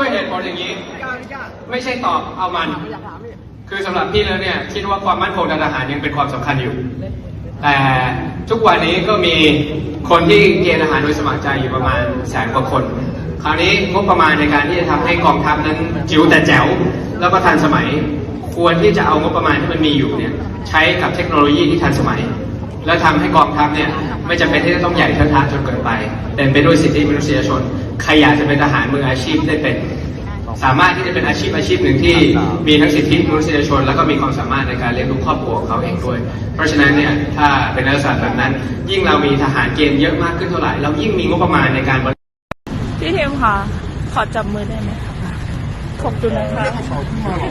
วยเหตุผลอย่างนี้ ไม่ใช่ตอบเอามัน คือสำหรับพี่แล้วเนี่ยคิดว่าความมั่นคงทางทหารยังเป็นความสำคัญอยู่ แต่ทุกวันนี้ก็มีคนที่เกณฑ์ทหารโดยสมัครใจอยู่ประมาณแสนกว่าคน คราวนี้งบประมาณในการที่จะทำให้กองทัพนั้นจิ๋วแต่แจ๋วแล้วก็ทันสมัย ควรที่จะเอางบประมาณที่มันมีอยู่เนี่ยใช้กับเทคโนโลยีที่ทันสมัย แล้วทำให้กองทัพเนี่ยไม่จำเป็นที่จะต้องใหญ่เท่าทาจนเกินไปเต็มไปด้วยสิทธิมนุษยชน ใครอยากจะเป็นทหารมืออาชีพได้เป็น สามารถที่จะเป็นอาชีพอาชีพหนึ่งที่มีทั้งสิทธิมนุษยชน แล้วก็มีความสามารถในการเลี้ยงดูครอบครัวของเขาเองด้วย เพราะฉะนั้นเนี่ยถ้าเป็นนักศึกษาแบบนั้น ยิ่งเรามีทหารเกณฑ์เยอะมากขึ้นเท่าไหร่เรายิ่งมีงบประมาณในการบริพี่เทมค่ะขอจับมือได้ไหมคะขอบคุณนะคะ